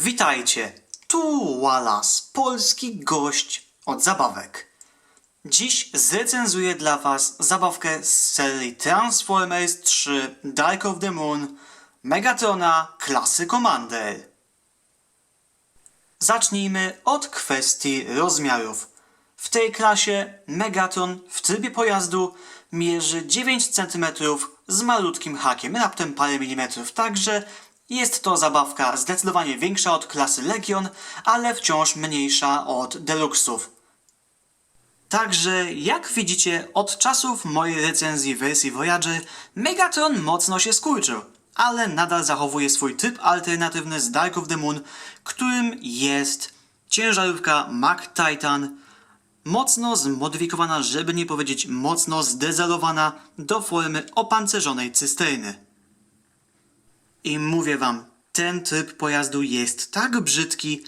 Witajcie, tu Wallace, polski gość od zabawek. Dziś zrecenzuję dla Was zabawkę z serii Transformers 3 Dark of the Moon Megatrona klasy Commander. Zacznijmy od kwestii rozmiarów. W tej klasie Megatron w trybie pojazdu mierzy 9 cm z malutkim hakiem, raptem parę milimetrów, także jest to zabawka zdecydowanie większa od klasy Legion, ale wciąż mniejsza od Deluxów. Także, jak widzicie, od czasów mojej recenzji wersji Voyager, Megatron mocno się skurczył, ale nadal zachowuje swój tryb alternatywny z Dark of the Moon, którym jest ciężarówka Mac Titan, mocno zmodyfikowana, żeby nie powiedzieć mocno zdezelowana do formy opancerzonej cysterny. I mówię wam, ten typ pojazdu jest tak brzydki,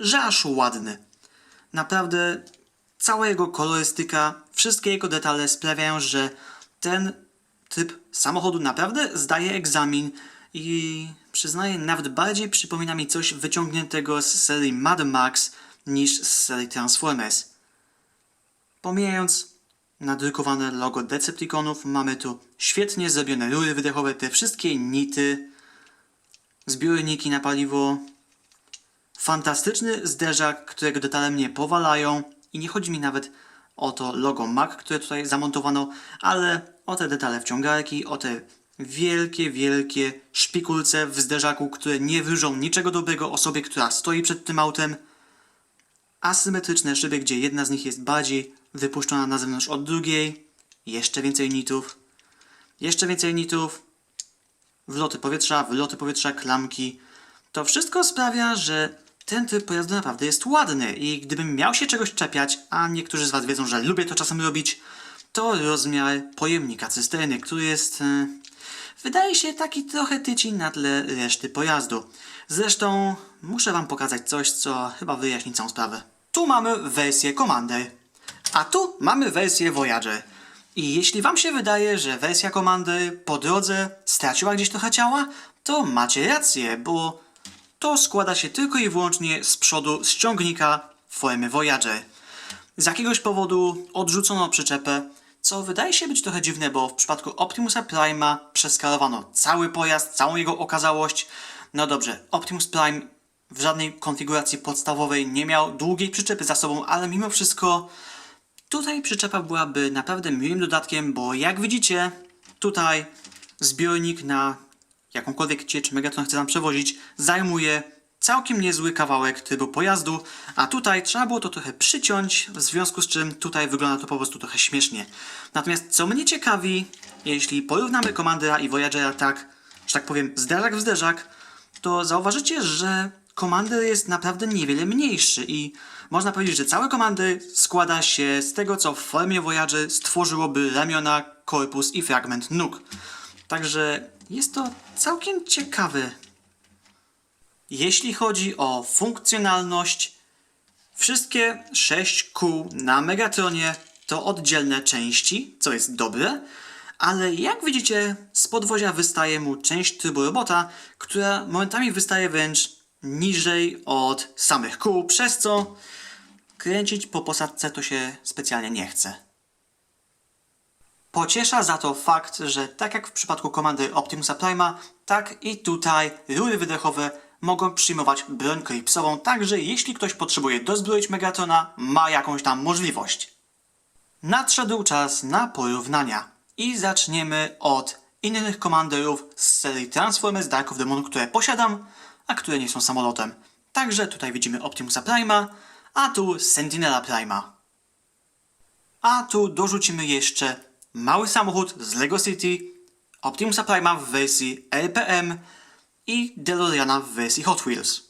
że aż ładny. Naprawdę cała jego kolorystyka, wszystkie jego detale sprawiają, że ten typ samochodu naprawdę zdaje egzamin i przyznaję, nawet bardziej przypomina mi coś wyciągniętego z serii Mad Max niż z serii Transformers. Pomijając nadrukowane logo Decepticonów, mamy tu świetnie zrobione rury wydechowe, te wszystkie nity, zbiorniki na paliwo, fantastyczny zderzak, którego detale mnie powalają i nie chodzi mi nawet o to logo Mac, które tutaj zamontowano, ale o te detale wciągarki, o te wielkie, wielkie szpikulce w zderzaku, które nie wróżą niczego dobrego osobie, która stoi przed tym autem. Asymetryczne szyby, gdzie jedna z nich jest bardziej wypuszczona na zewnątrz od drugiej. Jeszcze więcej nitów. Jeszcze więcej nitów wloty powietrza, wyloty powietrza, klamki. To wszystko sprawia, że ten typ pojazdu naprawdę jest ładny i gdybym miał się czegoś czepiać, a niektórzy z Was wiedzą, że lubię to czasem robić, to rozmiar pojemnika cysterny, który jest, e, wydaje się, taki trochę tyci na tle reszty pojazdu. Zresztą muszę Wam pokazać coś, co chyba wyjaśni całą sprawę. Tu mamy wersję Commander, a tu mamy wersję Voyager. I jeśli wam się wydaje, że wersja Commander po drodze straciła gdzieś trochę ciała, to macie rację, bo to składa się tylko i wyłącznie z przodu ściągnika formy Voyager. Z jakiegoś powodu odrzucono przyczepę, co wydaje się być trochę dziwne, bo w przypadku Optimusa Prime'a przeskalowano cały pojazd, całą jego okazałość. No dobrze, Optimus Prime w żadnej konfiguracji podstawowej nie miał długiej przyczepy za sobą, ale mimo wszystko Tutaj przyczepa byłaby naprawdę miłym dodatkiem, bo jak widzicie, tutaj zbiornik na jakąkolwiek ciecz Megatron chce nam przewozić zajmuje całkiem niezły kawałek trybu pojazdu, a tutaj trzeba było to trochę przyciąć, w związku z czym tutaj wygląda to po prostu trochę śmiesznie. Natomiast co mnie ciekawi, jeśli porównamy Commandera i Voyagera tak, że tak powiem, zderzak w zderzak, to zauważycie, że Commander jest naprawdę niewiele mniejszy i można powiedzieć, że cały Commander składa się z tego, co w formie Voyager stworzyłoby ramiona, korpus i fragment nóg. Także jest to całkiem ciekawe. Jeśli chodzi o funkcjonalność, wszystkie sześć kół na Megatronie to oddzielne części, co jest dobre, ale jak widzicie, z podwozia wystaje mu część trybu robota, która momentami wystaje wręcz niżej od samych kół, przez co kręcić po posadce to się specjalnie nie chce. Pociesza za to fakt, że tak jak w przypadku komandy Optimusa Prime'a, tak i tutaj rury wydechowe mogą przyjmować broń klipsową, także jeśli ktoś potrzebuje dozbroić Megatrona, ma jakąś tam możliwość. Nadszedł czas na porównania i zaczniemy od innych komanderów z serii Transformers Dark of the Moon, które posiadam, a które nie są samolotem. Także tutaj widzimy Optimusa Prime'a, a tu Sentinela Prime'a. A tu dorzucimy jeszcze mały samochód z Lego City, Optimusa Prime'a w wersji RPM i DeLoreana w wersji Hot Wheels.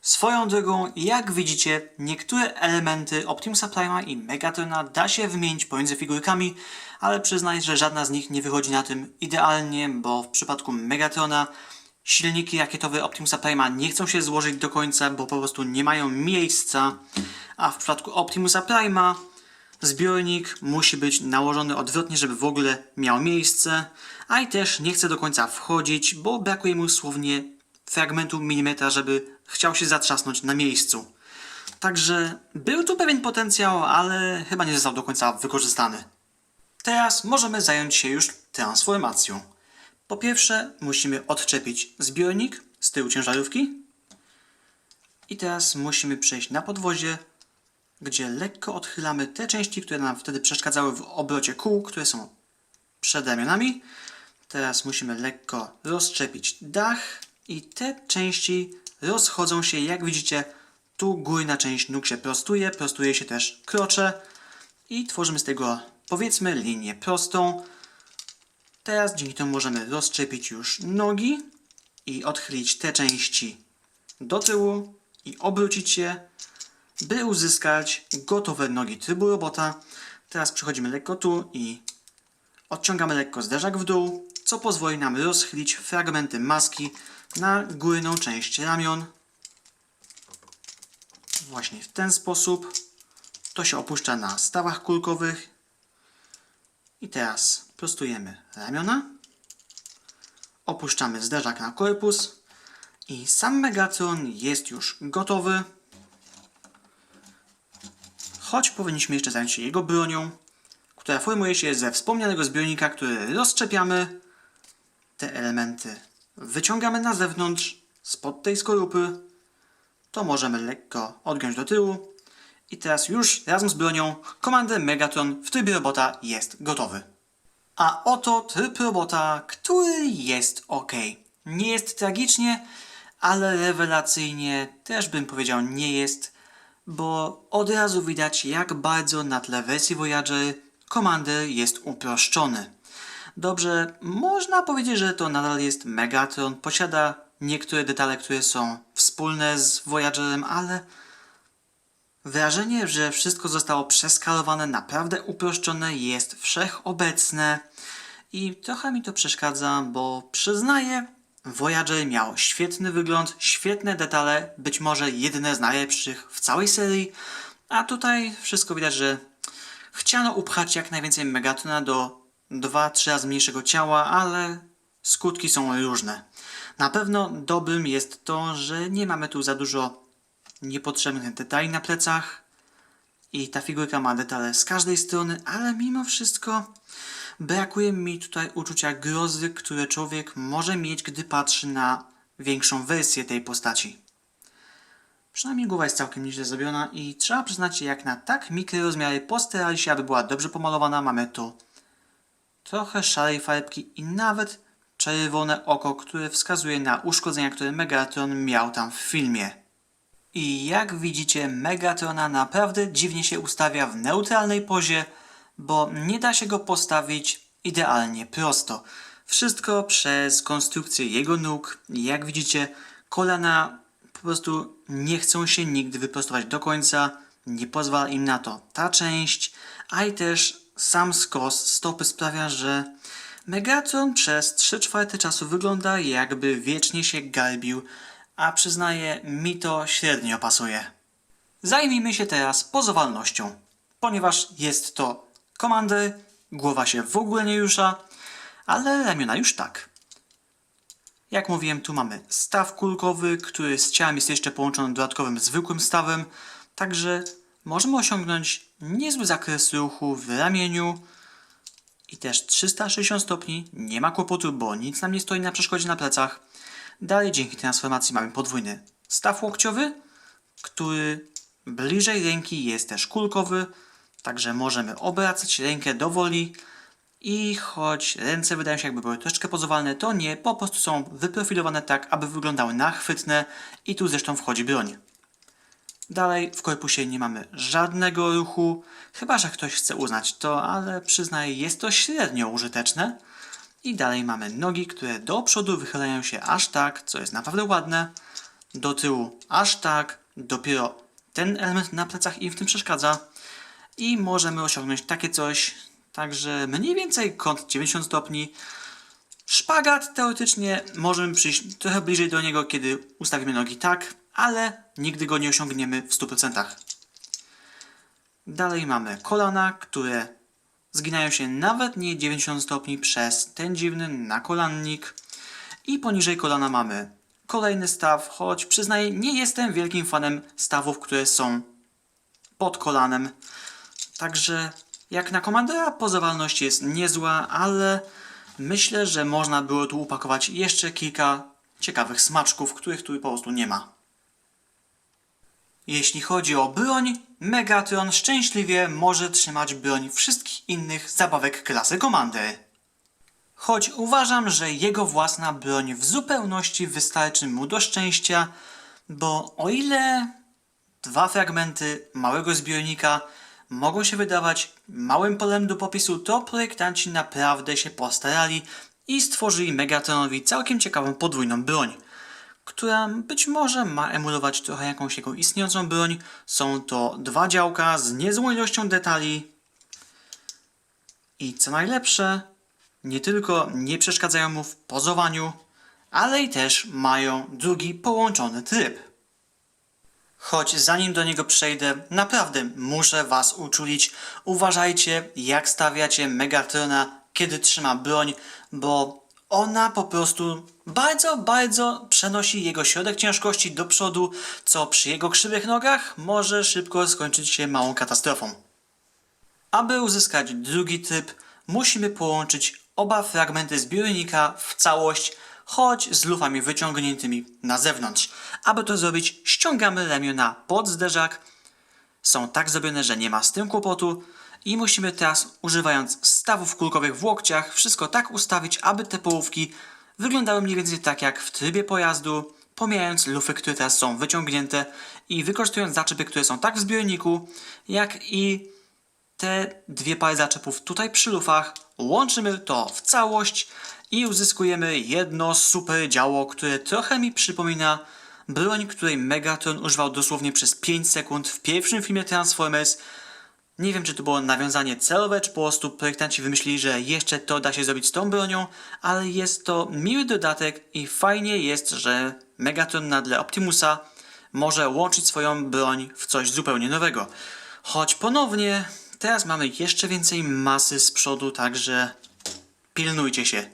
Swoją drogą, jak widzicie, niektóre elementy Optimusa Prime'a i Megatrona da się wymienić pomiędzy figurkami, ale przyznaj, że żadna z nich nie wychodzi na tym idealnie, bo w przypadku Megatrona silniki rakietowe Optimusa Prime'a nie chcą się złożyć do końca, bo po prostu nie mają miejsca, a w przypadku Optimusa Prime'a zbiornik musi być nałożony odwrotnie, żeby w ogóle miał miejsce, a i też nie chce do końca wchodzić, bo brakuje mu słownie fragmentu milimetra, żeby chciał się zatrzasnąć na miejscu. Także był tu pewien potencjał, ale chyba nie został do końca wykorzystany. Teraz możemy zająć się już transformacją. Po pierwsze, musimy odczepić zbiornik z tyłu ciężarówki. I teraz musimy przejść na podwozie, gdzie lekko odchylamy te części, które nam wtedy przeszkadzały w obrocie kół, które są przed ramionami. Teraz musimy lekko rozczepić dach i te części rozchodzą się, jak widzicie, tu górna część nóg się prostuje, prostuje się też krocze i tworzymy z tego, powiedzmy, linię prostą. Teraz dzięki temu możemy rozczepić już nogi i odchylić te części do tyłu i obrócić je, by uzyskać gotowe nogi trybu robota. Teraz przechodzimy lekko tu i odciągamy lekko zderzak w dół, co pozwoli nam rozchylić fragmenty maski na górną część ramion. Właśnie w ten sposób. To się opuszcza na stawach kulkowych. I teraz prostujemy ramiona. Opuszczamy zderzak na korpus. I sam Megatron jest już gotowy. Choć powinniśmy jeszcze zająć się jego bronią, która formuje się ze wspomnianego zbiornika, który rozczepiamy. Te elementy wyciągamy na zewnątrz, spod tej skorupy. To możemy lekko odgiąć do tyłu. I teraz już razem z bronią Commander Megatron w trybie robota jest gotowy. A oto tryb robota, który jest ok. Nie jest tragicznie, ale rewelacyjnie też bym powiedział nie jest, bo od razu widać jak bardzo na tle wersji Voyager Commander jest uproszczony. Dobrze, można powiedzieć, że to nadal jest Megatron, posiada niektóre detale, które są wspólne z Voyagerem, ale wrażenie, że wszystko zostało przeskalowane, naprawdę uproszczone, jest wszechobecne i trochę mi to przeszkadza, bo przyznaję, Voyager miał świetny wygląd, świetne detale, być może jedne z najlepszych w całej serii, a tutaj wszystko widać, że chciano upchać jak najwięcej Megatrona do 2-3 razy mniejszego ciała, ale skutki są różne. Na pewno dobrym jest to, że nie mamy tu za dużo niepotrzebnych detali na plecach i ta figurka ma detale z każdej strony, ale mimo wszystko brakuje mi tutaj uczucia grozy, które człowiek może mieć, gdy patrzy na większą wersję tej postaci. Przynajmniej głowa jest całkiem nieźle zrobiona i trzeba przyznać, jak na tak mikre rozmiary postarali się, aby była dobrze pomalowana. Mamy tu trochę szarej farbki i nawet czerwone oko, które wskazuje na uszkodzenia, które Megatron miał tam w filmie. I jak widzicie, Megatrona naprawdę dziwnie się ustawia w neutralnej pozie, bo nie da się go postawić idealnie prosto. Wszystko przez konstrukcję jego nóg. Jak widzicie, kolana po prostu nie chcą się nigdy wyprostować do końca. Nie pozwala im na to ta część, a i też sam skos stopy sprawia, że Megatron przez 3 czwarte czasu wygląda jakby wiecznie się garbił, a przyznaję, mi to średnio pasuje. Zajmijmy się teraz pozowalnością, ponieważ jest to komander, głowa się w ogóle nie rusza, ale ramiona już tak. Jak mówiłem, tu mamy staw kulkowy, który z ciałem jest jeszcze połączony dodatkowym zwykłym stawem, także możemy osiągnąć niezły zakres ruchu w ramieniu i też 360 stopni, nie ma kłopotu, bo nic nam nie stoi na przeszkodzie na plecach. Dalej dzięki transformacji mamy podwójny staw łokciowy, który bliżej ręki jest też kulkowy, także możemy obracać rękę do woli i choć ręce wydają się jakby były troszeczkę pozowalne, to nie, po prostu są wyprofilowane tak, aby wyglądały na chwytne i tu zresztą wchodzi broń. Dalej w korpusie nie mamy żadnego ruchu, chyba że ktoś chce uznać to, ale przyznaję, jest to średnio użyteczne. I dalej mamy nogi, które do przodu wychylają się aż tak, co jest naprawdę ładne, do tyłu aż tak, dopiero ten element na plecach im w tym przeszkadza i możemy osiągnąć takie coś, także mniej więcej kąt 90 stopni. Szpagat teoretycznie możemy przyjść trochę bliżej do niego, kiedy ustawimy nogi tak, ale nigdy go nie osiągniemy w 100%. Dalej mamy kolana, które zginają się nawet nie 90 stopni przez ten dziwny nakolannik. I poniżej kolana mamy Kolejny staw, choć przyznaję, nie jestem wielkim fanem stawów, które są pod kolanem. Także jak na komandera pozowalność jest niezła, ale myślę, że można było tu upakować jeszcze kilka ciekawych smaczków, których tu po prostu nie ma. Jeśli chodzi o broń, Megatron szczęśliwie może trzymać broń wszystkich innych zabawek klasy Commander. Choć uważam, że jego własna broń w zupełności wystarczy mu do szczęścia, bo o ile dwa fragmenty małego zbiornika mogą się wydawać małym polem do popisu, to projektanci naprawdę się postarali i stworzyli Megatronowi całkiem ciekawą podwójną broń, która być może ma emulować trochę jakąś jego istniejącą broń. Są to dwa działka z niezłą ilością detali i co najlepsze, nie tylko nie przeszkadzają mu w pozowaniu, ale i też mają drugi połączony tryb. Choć zanim do niego przejdę, naprawdę muszę was uczulić. Uważajcie, jak stawiacie Megatrona, kiedy trzyma broń, bo ona po prostu bardzo, bardzo przenosi jego środek ciężkości do przodu, co przy jego krzywych nogach może szybko skończyć się małą katastrofą. Aby uzyskać drugi typ, musimy połączyć oba fragmenty zbiornika w całość, choć z lufami wyciągniętymi na zewnątrz. Aby to zrobić, ściągamy ramiona pod zderzak. Są tak zrobione, że nie ma z tym kłopotu. I musimy teraz, używając stawów kulkowych w łokciach, wszystko tak ustawić, aby te połówki wyglądały mniej więcej tak jak w trybie pojazdu, pomijając lufy, które teraz są wyciągnięte i wykorzystując zaczepy, które są tak w zbiorniku, jak i te dwie pary zaczepów tutaj przy lufach, łączymy to w całość i uzyskujemy jedno super działo, które trochę mi przypomina broń, której Megatron używał dosłownie przez 5 sekund w pierwszym filmie Transformers. Nie wiem, czy to było nawiązanie celowe, czy po prostu projektanci wymyślili, że jeszcze to da się zrobić z tą bronią, ale jest to miły dodatek i fajnie jest, że Megatron na tle Optimusa może łączyć swoją broń w coś zupełnie nowego. Choć ponownie, teraz mamy jeszcze więcej masy z przodu, także pilnujcie się.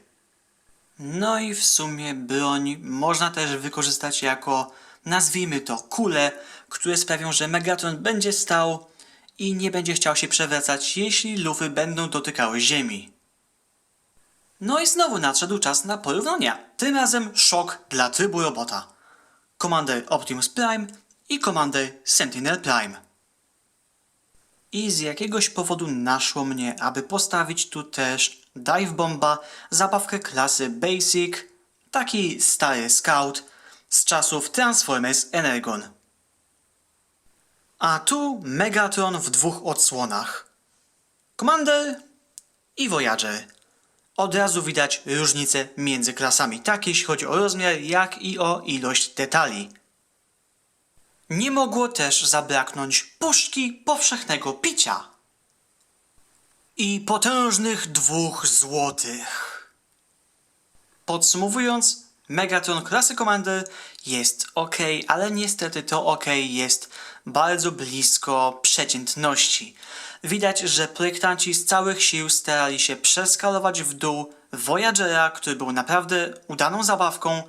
No i w sumie broń można też wykorzystać jako, nazwijmy to, kule, które sprawią, że Megatron będzie stał i nie będzie chciał się przewracać, jeśli lufy będą dotykały ziemi. No i znowu nadszedł czas na porównania. Tym razem szok dla trybu robota. Commander Optimus Prime i Commander Sentinel Prime. I z jakiegoś powodu naszło mnie, aby postawić tu też Dive Bomba, zabawkę klasy Basic, taki stary scout z czasów Transformers Energon. A tu Megatron w dwóch odsłonach. Commander i Voyager. Od razu widać różnicę między klasami, tak jeśli chodzi o rozmiar, jak i o ilość detali. Nie mogło też zabraknąć puszki powszechnego picia. I potężnych dwóch złotych. Podsumowując, Megatron klasy Commander jest ok, ale niestety to ok jest bardzo blisko przeciętności. Widać, że projektanci z całych sił starali się przeskalować w dół Voyagera, który był naprawdę udaną zabawką,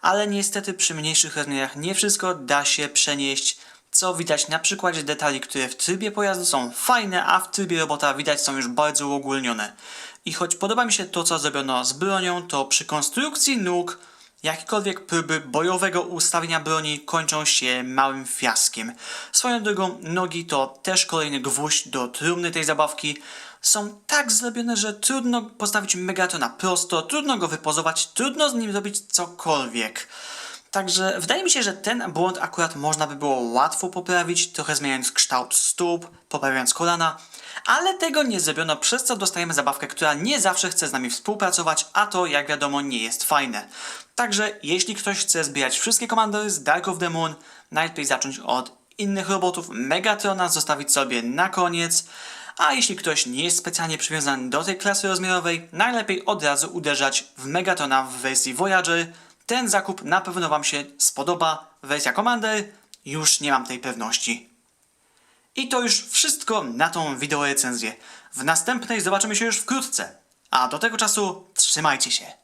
ale niestety przy mniejszych rozmiarach nie wszystko da się przenieść, co widać na przykładzie detali, które w trybie pojazdu są fajne, a w trybie robota widać są już bardzo uogólnione. I choć podoba mi się to, co zrobiono z bronią, to przy konstrukcji nóg jakiekolwiek próby bojowego ustawienia broni kończą się małym fiaskiem. Swoją drogą, nogi to też kolejny gwóźdź do trumny tej zabawki. Są tak zrobione, że trudno postawić Megatrona prosto, trudno go wypozować, trudno z nim zrobić cokolwiek. Także wydaje mi się, że ten błąd akurat można by było łatwo poprawić, trochę zmieniając kształt stóp, poprawiając kolana, ale tego nie zrobiono, przez co dostajemy zabawkę, która nie zawsze chce z nami współpracować, a to jak wiadomo nie jest fajne. Także jeśli ktoś chce zbierać wszystkie komandory z Dark of the Moon, najlepiej zacząć od innych robotów, Megatrona zostawić sobie na koniec, a jeśli ktoś nie jest specjalnie przywiązany do tej klasy rozmiarowej, najlepiej od razu uderzać w Megatrona w wersji Voyager. Ten zakup na pewno Wam się spodoba. Wersja Commander już nie mam tej pewności. I to już wszystko na tą wideorecenzję. W następnej zobaczymy się już wkrótce. A do tego czasu trzymajcie się.